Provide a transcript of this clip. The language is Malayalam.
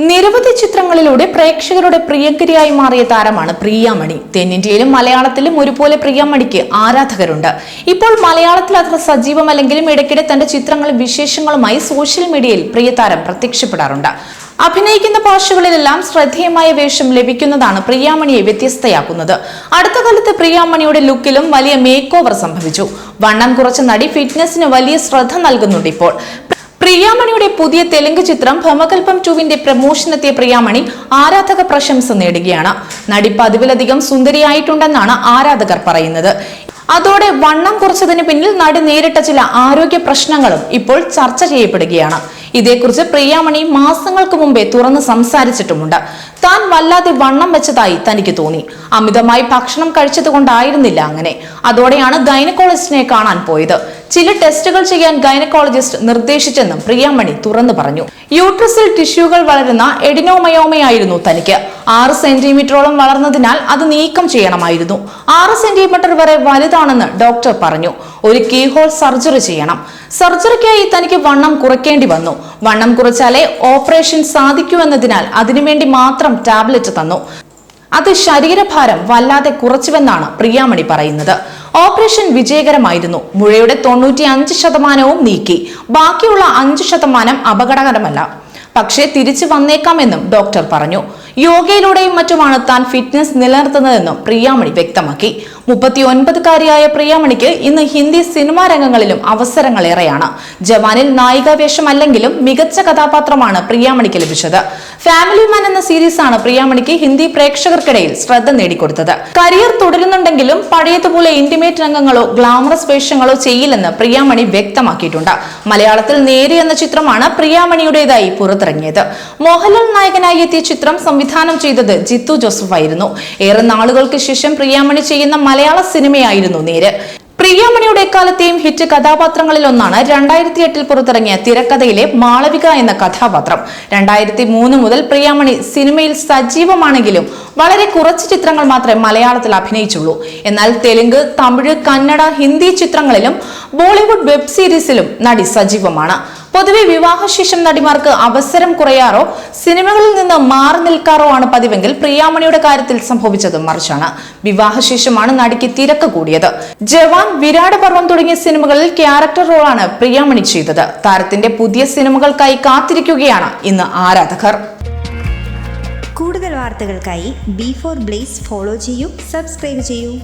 നിരവധി ചിത്രങ്ങളിലൂടെ പ്രേക്ഷകരുടെ പ്രിയങ്കരിയായി മാറിയ താരമാണ് പ്രിയാമണി. തെന്നിന്ത്യയിലും മലയാളത്തിലും ഒരുപോലെ പ്രിയാമണിക്ക് ആരാധകരുണ്ട്. ഇപ്പോൾ മലയാളത്തിൽ അത്ര സജീവമല്ലെങ്കിലും ഇടയ്ക്കിടെ തന്റെ ചിത്രങ്ങളും വിശേഷങ്ങളുമായി സോഷ്യൽ മീഡിയയിൽ പ്രിയതാരം പ്രത്യക്ഷപ്പെടാറുണ്ട്. അഭിനയിക്കുന്ന ഭാഷകളിലെല്ലാം ശ്രദ്ധേയമായ വേഷം ലഭിക്കുന്നതാണ് പ്രിയാമണിയെ വ്യത്യസ്തയാക്കുന്നത്. അടുത്ത കാലത്ത് പ്രിയാമണിയുടെ ലുക്കിലും വലിയ മേക്ക് ഓവർ സംഭവിച്ചു. വണ്ണം കുറച്ച നടി ഫിറ്റ്നസിന് വലിയ ശ്രദ്ധ നൽകുന്നുണ്ട് ഇപ്പോൾ. പ്രിയാമണിയുടെ പുതിയ തെലുങ്ക് ചിത്രം ഭമകൽപ്പം ടുവിന്റെ പ്രമോഷനെത്തിയ പ്രിയാമണി ആരാധക പ്രശംസ നേടുകയാണ്. നടി പതിവിലധികം സുന്ദരിയായിട്ടുണ്ടെന്നാണ് ആരാധകർ പറയുന്നത്. അതോടെ വണ്ണം കുറച്ചതിന് പിന്നിൽ നടി നേരിട്ട ചില ആരോഗ്യ പ്രശ്നങ്ങളും ഇപ്പോൾ ചർച്ച ചെയ്യപ്പെടുകയാണ്. ഇതേക്കുറിച്ച് പ്രിയാമണി മാസങ്ങൾക്ക് മുമ്പേ തുറന്ന് സംസാരിച്ചിട്ടുമുണ്ട്. താൻ വല്ലാതെ വണ്ണം വെച്ചതായി തനിക്ക് തോന്നി. അമിതമായി ഭക്ഷണം കഴിച്ചതുകൊണ്ടായിരുന്നില്ല അങ്ങനെ. അതോടെയാണ് ഗൈനക്കോളജിസ്റ്റിനെ കാണാൻ പോയത്. ചില ടെസ്റ്റുകൾ ചെയ്യാൻ ഗൈനക്കോളജിസ്റ്റ് നിർദ്ദേശിച്ചെന്നും പ്രിയാമണി തുറന്നു പറഞ്ഞു. യൂട്രസിൽ ടിഷ്യൂകൾ വളരുന്ന എഡിനോമയോമയായിരുന്നു തനിക്ക്. ആറ് സെന്റിമീറ്ററോളം വളർന്നതിനാൽ അത് നീക്കം ചെയ്യണമായിരുന്നു. ആറ് സെന്റിമീറ്റർ വരെ വലുതാണെന്ന് ഡോക്ടർ പറഞ്ഞു. ഒരു കീഹോൾ സർജറി ചെയ്യണം. സർജറിക്കായി തനിക്ക് വണ്ണം കുറയ്ക്കേണ്ടി വന്നു. വണ്ണം കുറച്ചാലേ ഓപ്പറേഷൻ സാധിക്കൂ എന്നതിനാൽ അതിനുവേണ്ടി മാത്രം ടാബ്ലറ്റ് തന്നു. അത് ശരീരഭാരം വല്ലാതെ കുറച്ചുവെന്നാണ് പ്രിയാമണി പറയുന്നത്. ഓപ്പറേഷൻ വിജയകരമായിരുന്നു. മുഴയുടെ തൊണ്ണൂറ്റി അഞ്ച് ശതമാനവും നീക്കി. ബാക്കിയുള്ള അഞ്ച് ശതമാനം അപകടകരമല്ല. പക്ഷേ തിരിച്ചു വന്നേക്കാമെന്നും ഡോക്ടർ പറഞ്ഞു. യോഗയിലൂടെയും മറ്റുമാണ് താൻ ഫിറ്റ്നസ് നിലനിർത്തുന്നതെന്നും പ്രിയാമണി വ്യക്തമാക്കി. മുപ്പത്തി ഒൻപതുകാരിയായ പ്രിയാമണിക്ക് ഇന്ന് ഹിന്ദി സിനിമാ രംഗങ്ങളിലും അവസരങ്ങളേറെയാണ്. ജവാനിൽ നായികാവേഷമല്ലെങ്കിലും മികച്ച കഥാപാത്രമാണ് പ്രിയാമണിക്ക് ലഭിച്ചത്. ഫാമിലി മാൻ എന്ന സീരീസാണ് പ്രിയാമണിക്ക് ഹിന്ദി പ്രേക്ഷകർക്കിടയിൽ ശ്രദ്ധ നേടിക്കൊടുത്തത്. കരിയർ തുടരുന്നുണ്ടെങ്കിലും പഴയതുപോലെ ഇന്റിമേറ്റ് രംഗങ്ങളോ ഗ്ലാമറസ് വേഷങ്ങളോ ചെയ്യില്ലെന്ന് പ്രിയാമണി വ്യക്തമാക്കിയിട്ടുണ്ട്. മലയാളത്തിൽ നേരി എന്ന ചിത്രമാണ് പ്രിയാമണിയുടേതായി പുറത്തിറങ്ങിയത്. മോഹൻലാൽ നായകനായി എത്തിയ ചിത്രം സംവിധാനം ചെയ്തത് ജിത്തു ജോസഫ് ആയിരുന്നു ഏറെ നാളുകൾക്ക് ശേഷം പ്രിയാമണി ചെയ്യുന്ന മലയാള സിനിമയായിരുന്നു നേര്. പ്രിയാമണിയുടെ എക്കാലത്തെയും ഹിറ്റ് കഥാപാത്രങ്ങളിൽ ഒന്നാണ് രണ്ടായിരത്തി എട്ടിൽ പുറത്തിറങ്ങിയ തിരക്കഥയിലെ മാളവിക എന്ന കഥാപാത്രം. രണ്ടായിരത്തി മൂന്ന് മുതൽ പ്രിയാമണി സിനിമയിൽ സജീവമാണെങ്കിലും വളരെ കുറച്ച് ചിത്രങ്ങൾ മാത്രമേ മലയാളത്തിൽ അഭിനയിച്ചുള്ളൂ. എന്നാൽ തെലുങ്ക് തമിഴ് കന്നഡ ഹിന്ദി ചിത്രങ്ങളിലും ബോളിവുഡ് വെബ് സീരീസിലും നടി സജീവമാണ്. പൊതുവെ വിവാഹശേഷം നടിമാർക്ക് അവസരം കുറയാറോ? സിനിമകളിൽ നിന്ന് മാറി നിൽക്കാറോ ആണ് പതിവെങ്കിൽ പ്രിയാമണിയുടെ കാര്യത്തിൽ സംഭവിച്ചത് മറിച്ചാണ്. വിവാഹശേഷമാണ് നടിക്ക് തിരക്ക് കൂടിയത്. ജവാൻ വിരാട് പർവം തുടങ്ങിയ സിനിമകളിൽ ക്യാരക്ടർ റോളാണ് പ്രിയാമണി ചെയ്തത്. താരത്തിന്റെ പുതിയ സിനിമകൾക്കായി കാത്തിരിക്കുകയാണ് ഇന്ന് ആരാധകർ. കൂടുതൽ വാർത്തകൾക്കായി ബി ഫോർ ബ്ലേസ് ഫോളോ ചെയ്യൂ സബ്സ്ക്രൈബ് ചെയ്യൂ.